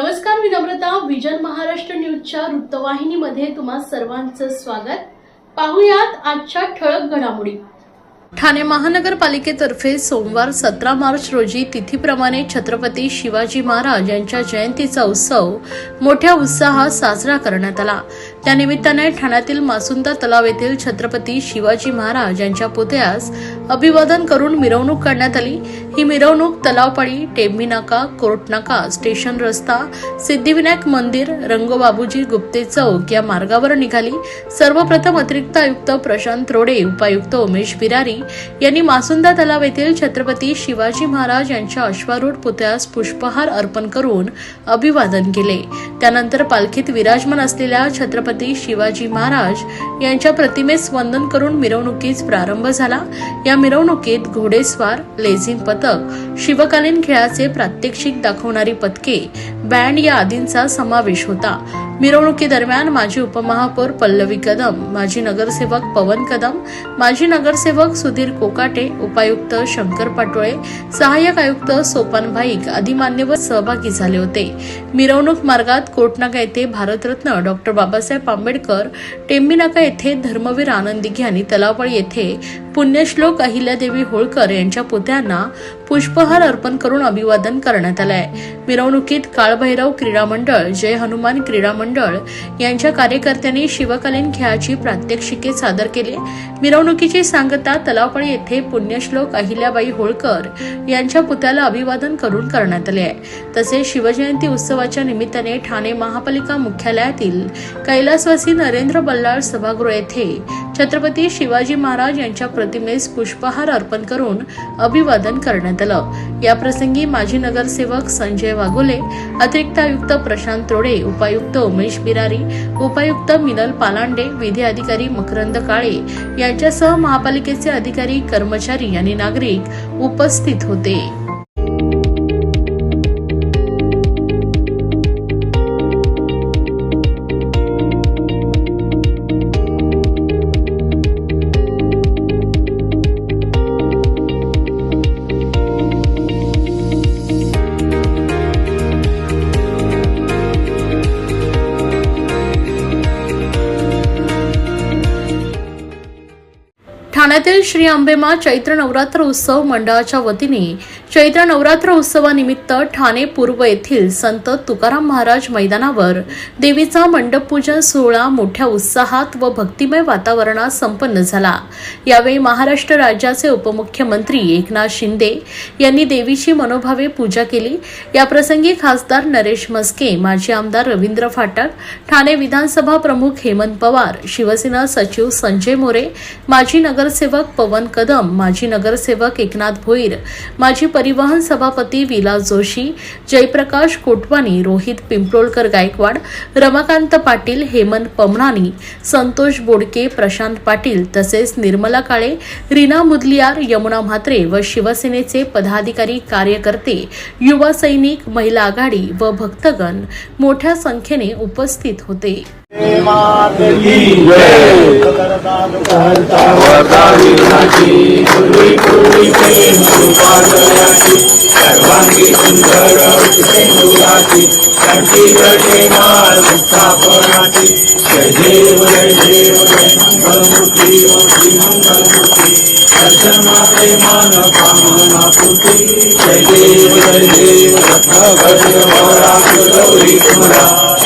नमस्कार मी नम्रता. विजन महाराष्ट्र न्यूजच्या वृत्तवाहिनीमध्ये तुम्हा सर्वांचं स्वागत. पाहुयात आजच्या ठळक घडामोडी. ठाणे महानगरपालिकेतर्फे सोमवार सतरा मार्च रोजी तिथीप्रमाणे छत्रपती शिवाजी महाराज यांच्या जयंतीचा उत्सव मोठ्या उत्साहात साजरा करण्यात आला. त्यानिमित्ताने ठाण्यातील मासुंदा तलाव येथील छत्रपती शिवाजी महाराज यांच्या पुतळ्यास अभिवादन करून मिरवणूक काढण्यात आली. ही मिरवणूक तलावपाडी टेंबी नाका कोर्ट नाका स्टेशन रस्ता सिद्धिविनायक मंदिर रंगोबाबूजी गुप्ते चौक या मार्गावर निघाली. सर्वप्रथम अतिरिक्त आयुक्त प्रशांत रोडे उपायुक्त उमेश बिरारी यांनी मासुंदा तलाव येथील छत्रपती शिवाजी महाराज यांच्या अश्वारूढ पुतळ्यास पुष्पहार अर्पण करून अभिवादन केले. त्यानंतर पालखीत विराजमान असलेल्या छत्रपती शिवाजी महाराज यांच्या प्रतिमेस वंदन करून मिरवणुकीस प्रारंभ झाला. या मिरवणुकीत घोडेस्वार लेझिम पथक शिवकालीन खेळाचे प्रात्यक्षिक दाखवणारी पथके बँड या आदींचा समावेश होता. मिरवणुकीदरम्यान माजी उपमहापौर पल्लवी कदम माजी नगरसेवक पवन कदम माजी नगरसेवक सुधीर कोकाटे उपायुक्त शंकर पाटोळे सहाय्यक आयुक्त सोपान भाईक आदी मान्यवर सहभागी झाले होते. मिरवणूक मार्गात कोटनाका येथे भारतरत्न डॉक्टर बाबासाहेब आंबेडकर टेंबीनाका येथे धर्मवीर आनंदी आणि तलावपाळी येथे पुण्यश्लोक अहिल्यादेवी होळकर यांच्या पुत्यांना पुष्पहार अर्पण करून अभिवादन करण्यात आलंय. मिरवणुकीत काळभैरव क्रीडा मंडळ जय हनुमान क्रीडा मंडळ यांच्या कार्यकर्त्यांनी शिवकालीन खेळाची प्रात्यक्षिके सादर केले. मिरवणुकीची सांगता तलावपणे येथे पुण्यश्लोक अहिल्याबाई होळकर यांच्या पुतळ्याला अभिवादन करून करण्यात आले आहे. तसेच शिवजयंती उत्सवाच्या निमित्ताने ठाणे महापालिका मुख्यालयातील कैलासवासी नरेंद्र बल्लाळ सभागृह येथे छत्रपती शिवाजी महाराज यांच्या प्रतिमेस पुष्पहार अर्पण करून अभिवादन करण्यात आलं. याप्रसंगी माजी नगरसेवक संजय वाघोले अतिरिक्त आयुक्त प्रशांत रोडे उपायुक्त उमेश बिरारी उपायुक्त मिनल पालांडे विधी अधिकारी मकरंद काळे यांच्यासह महापालिकेचे अधिकारी कर्मचारी आणि नागरिक उपस्थित होते. ठाण्यातील श्री अंबेमा चैत्र नवरात्र उत्सव मंडळाच्या वतीने चैत्र नवरात्र उत्सवानिमित्त ठाणे पूर्व येथील संत तुकाराम महाराज मैदानावर देवीचा मंडप पूजन सोहळा मोठ्या उत्साहात व भक्तिमय वातावरणात संपन्न झाला. यावेळी महाराष्ट्र राज्याचे उपमुख्यमंत्री एकनाथ शिंदे यांनी देवीची मनोभावे पूजा केली. याप्रसंगी खासदार नरेश मस्के माजी आमदार रवींद्र फाटक ठाणे विधानसभा प्रमुख हेमंत पवार शिवसेना सचिव संजय मोरे माजी नगरसेवक पवन कदम माजी नगरसेवक एकनाथ भोईर माजी परिवहन सभापती विलास जोशी जयप्रकाश कोटवानी रोहित पिंपरोळकर गायकवाड रमाकांत पाटील हेमंत पमणानी संतोष बोडके प्रशांत पाटील तसेच निर्मला काळे रीना मुदलियार यमुना म्हात्रे व शिवसेनेचे पदाधिकारी कार्यकर्ते युवा सैनिक महिला आघाडी व भक्तगण मोठ्या संख्येने उपस्थित होते. सर्वांगी सुंदर जय देव जय देव जय गौरी कुमरा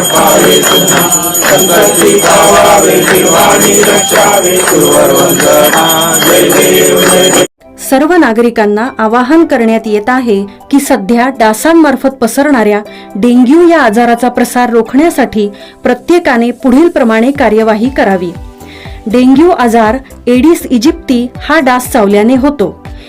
पावे जरा हिरे संकटी पावावे शिवानी रक्षावे तुवर वंदना जय देव जय सर्व नागरिकांना आवाहन करण्यात येत आहे की सध्या डासांमार्फत पसरणाऱ्या डेंग्यू या आजाराचा प्रसार रोखण्यासाठी प्रत्येकाने पुढील प्रमाणे कार्यवाही करावी. डेंग्यू आजार एडिस इजिप्ती हा डास चावल्याने होतो.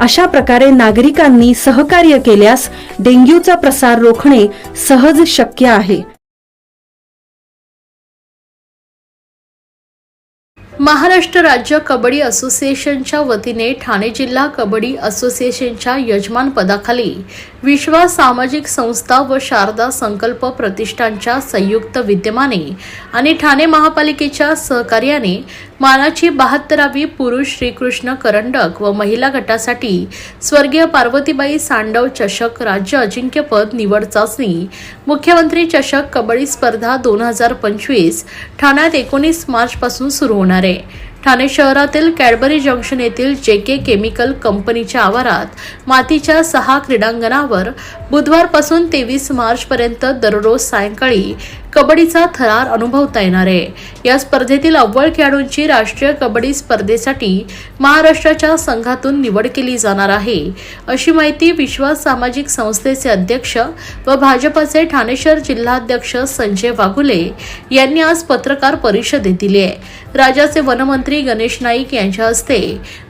अशा प्रकारे नागरिकांनी सहकार्य केल्यास डेंग्यूचा प्रसार रोखणे सहज शक्य आहे. महाराष्ट्र राज्य कबड्डी असोसिएशनच्या वतीने ठाणे जिल्हा कबड्डी असोसिएशनच्या यजमान पदाखाली विश्वास सामाजिक संस्था व शारदा संकल्प प्रतिष्ठानच्या संयुक्त विद्यमाने आणि ठाणे महापालिकेच्या सहकार्याने मानाची बहात्तरावी पुरुष श्रीकृष्ण करंडक व महिला गटासाठी स्वर्गीय पार्वतीबाई सांडव चषक राज्य अजिंक्यपद निवड चाचणी मुख्यमंत्री चषक कबड्डी स्पर्धा दोन हजार पंचवीस ठाण्यात एकोणीस मार्चपासून सुरू होणार आहे. ठाणे शहरातील कॅडबरी जंक्शन येथील जे के केमिकल कंपनीच्या आवारात मातीच्या सहा क्रीडांगणावर बुधवारपासून तेवीस मार्चपर्यंत दररोज सायंकाळी कबड्डीचा थरार अनुभवता येणार आहे. या स्पर्धेतील अव्वल खेळाडूंची राष्ट्रीय कबड्डी स्पर्धेसाठी महाराष्ट्राच्या संघातून निवड केली जाणार आहे. अशी माहिती विश्वास सामाजिक संस्थेचे अध्यक्ष व भाजपचे ठाणे शहर जिल्हाध्यक्ष संजय वाघुले यांनी आज पत्रकार परिषदेत दिली आहे. राज्याचे वनमंत्री गणेश नाईक यांच्या हस्ते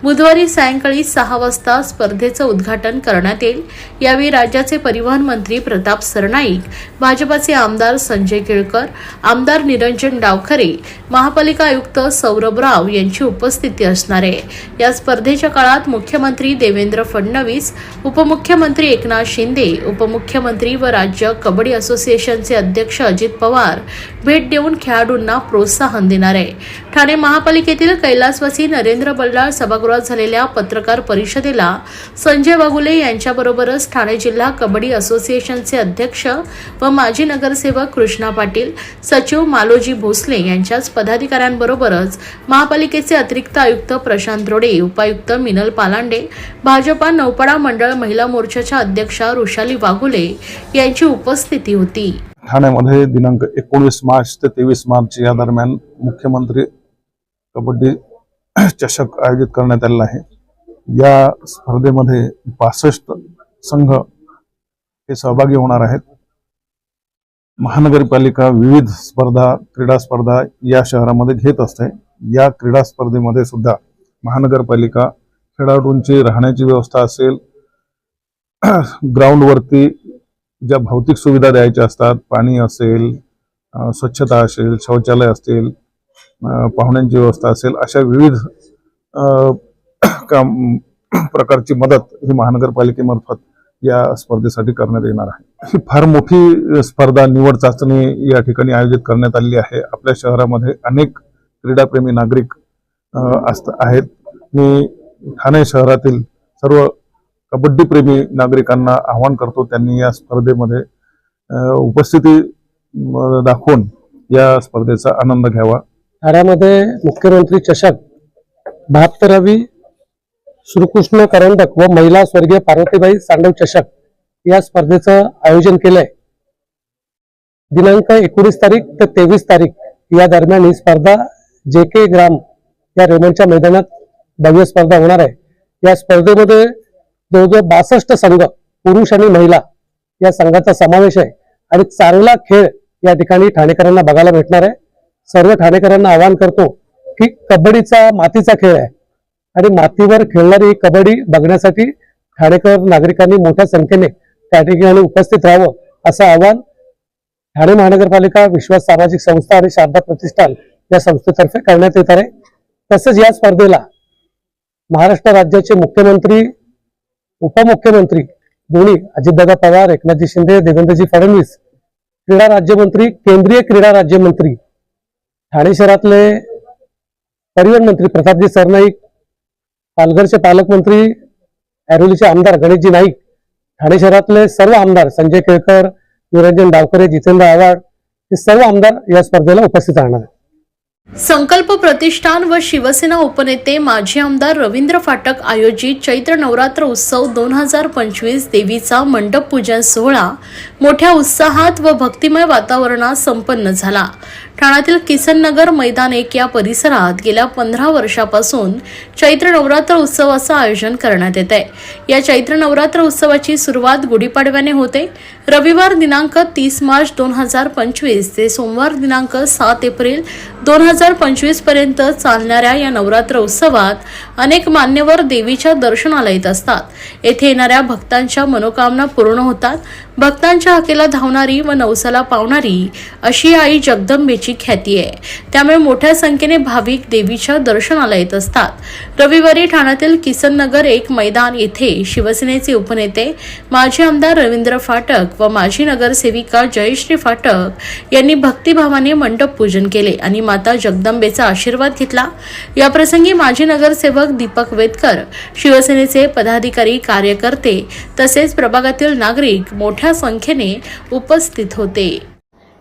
बुधवारी सायंकाळी सहा वाजता स्पर्धेचं उद्घाटन करण्यात येईल. यावेळी राज्याचे परिवहन मंत्री प्रताप सरनाईक भाजपाचे आमदार संजय केळकर आमदार निरंजन डावखरे महापालिका आयुक्त सौरभ राव यांची उपस्थिती असणार आहे. या स्पर्धेच्या काळात मुख्यमंत्री देवेंद्र फडणवीस उपमुख्यमंत्री एकनाथ शिंदे उपमुख्यमंत्री व राज्य कबड्डी असोसिएशनचे अध्यक्ष अजित पवार भेट देऊन खेळाडूंना प्रोत्साहन देणार आहे. ठाणे महापालिकेतील कैलासवासी नरेंद्र बल्लाळ सभागृहात झालेल्या पत्रकार परिषदेला संजय बागुले यांच्याबरोबरच ठाणे जिल्हा कबड्डी असोसिएशनचे अध्यक्ष व माजी नगरसेवक कृष्णा पाटील सचिव मालोजी भोसले यांच्याच पदाधिकाऱ्यांबरोबरच महापालिकेचे अतिरिक्त आयुक्त प्रशांत रोडे उपायुक्त मिनल पालांडे भाजपा नौपाडा मंडळ महिला मोर्चाच्या अध्यक्षा रुशाली वाघुले यांची उपस्थिती होती. ठाण्यामध्ये दिनांक एकोणीस मार्च ते तेवीस मार्च या दरम्यान मुख्यमंत्री कबड्डी चषक आयोजित करण्यात आलेला आहे. या स्पर्धेमध्ये पासष्ट संघ हे सहभागी होणार आहेत. महानगरपालिका विविध स्पर्धा क्रीडा स्पर्धा या शहरामध्ये घेत असते. या क्रीडा स्पर्धेमध्ये सुद्धा महानगरपालिका खेळाडूंची राहण्याची व्यवस्था असेल ग्राउंडवरती ज्या भौतिक सुविधा द्यायच्या असतात पाणी असेल स्वच्छता असेल शौचालय असतील पाहुण्यांची व्यवस्था असेल अशा विविध काम प्रकारची मदत ही महानगरपालिकेमार्फत या स्पर्धेसाठी करण्यात येणार आहे. ही फार मोठी स्पर्धा निवड चाचणी या ठिकाणी आयोजित करण्यात आलेली आहे. आपल्या शहरामध्ये अनेक क्रीडाप्रेमी नागरिक असत आहेत. मी ठाणे शहरातील सर्व कबड्डीप्रेमी नागरिकांना आवाहन करतो त्यांनी या स्पर्धेमध्ये उपस्थिती दाखवून या स्पर्धेचा आनंद घ्यावा. ठाण्यामध्ये मुख्यमंत्री चषक बहात्तरावी श्रीकृष्ण करंडक व महिला स्वर्गीय पार्वतीबाई सांडव चषक या स्पर्धेचं आयोजन केलंय. दिनांक एकोणीस तारीख ते तेवीस तारीख या दरम्यान ही स्पर्धा जे के ग्राम या रेमनच्या मैदानात भव्य स्पर्धा होणार आहे. या स्पर्धेमध्ये जवळजवळ बासष्ट संघ पुरुष आणि महिला या संघाचा समावेश आहे आणि चांगला खेळ या ठिकाणी ठाणेकरांना बघायला भेटणार आहे. सर्व ठाणेकरांना आवाहन करतो की कबड्डीचा मातीचा खेळ आहे. आणि मातीवर खेळणारी कबड्डी बघण्यासाठी ठाणेकर नागरिकांनी मोठ्या संख्येने त्या ठिकाणी उपस्थित राहावं असं आवाहन ठाणे महानगरपालिका विश्वास सामाजिक संस्था आणि शारदा प्रतिष्ठान या संस्थेतर्फे करण्यात येत आहे. तसंच या स्पर्धेला महाराष्ट्र राज्याचे मुख्यमंत्री उपमुख्यमंत्री दोन्ही अजितदादा पवार एकनाथजी शिंदे देवेंद्रजी फडणवीस क्रीडा राज्यमंत्री केंद्रीय क्रीडा राज्यमंत्री ठाणे शहरातले परिवहन मंत्री प्रतापजी सरनाईक पालघरचे पालकमंत्री ऐरोलीचे आमदार गणेशजी नाईक ठाणे शहरातले सर्व आमदार संजय केळकर निरंजन डावकरे जितेंद्र आव्हाड हे सर्व आमदार या स्पर्धेला उपस्थित राहणार आहेत. संकल्प प्रतिष्ठान व शिवसेना उपनेते माजी आमदार रवींद्र फाटक आयोजित चैत्र नवरात्र उत्सव दोन हजार पंचवीस देवीचा मंडप पूजन सोहळा मोठ्या उत्साहात व भक्तिमय वातावरणात संपन्न झाला. ठाण्यातील किसन नगर मैदान एक या परिसरात गेल्या पंधरा वर्षापासून चैत्र नवरात्र उत्सवाचं आयोजन करण्यात येत आहे या चैत्र नवरात्र उत्सवाची सुरुवात गुढीपाडव्याने होते. रविवार दिनांक तीस मार्च दोन हजार पंचवीस ते सोमवार दिनांक सात एप्रिल दोन हजार पंचवीसपर्यंत चालणाऱ्या या नवरात्र उत्सवात अनेक मान्यवर देवीच्या दर्शनाला येत असतात. येथे येणाऱ्या भक्तांच्या मनोकामना पूर्ण होतात. भक्तांच्या हकेला धावणारी व नवसाला पावणारी अशी आई जगदंबेची ख्याती आहे. त्यामुळे मोठ्या संख्येने भाविक देवीच्या दर्शनाला येत असतात. रविवारी ठाण्यातील किसन नगर एक मैदान येथे शिवसेनेचे उपनेते माजी आमदार रवींद्र फाटक व माजी नगरसेविका जयश्री फाटक यांनी भक्तिभावाने मंडप पूजन केले आणि माता जगदंबेचा आशीर्वाद घेतला. याप्रसंगी माजी नगरसेवक दीपक वेदकर शिवसेनेचे पदाधिकारी कार्यकर्ते तसेच प्रभागातील नागरिक मोठ्या संख्येने उपस्थित होते.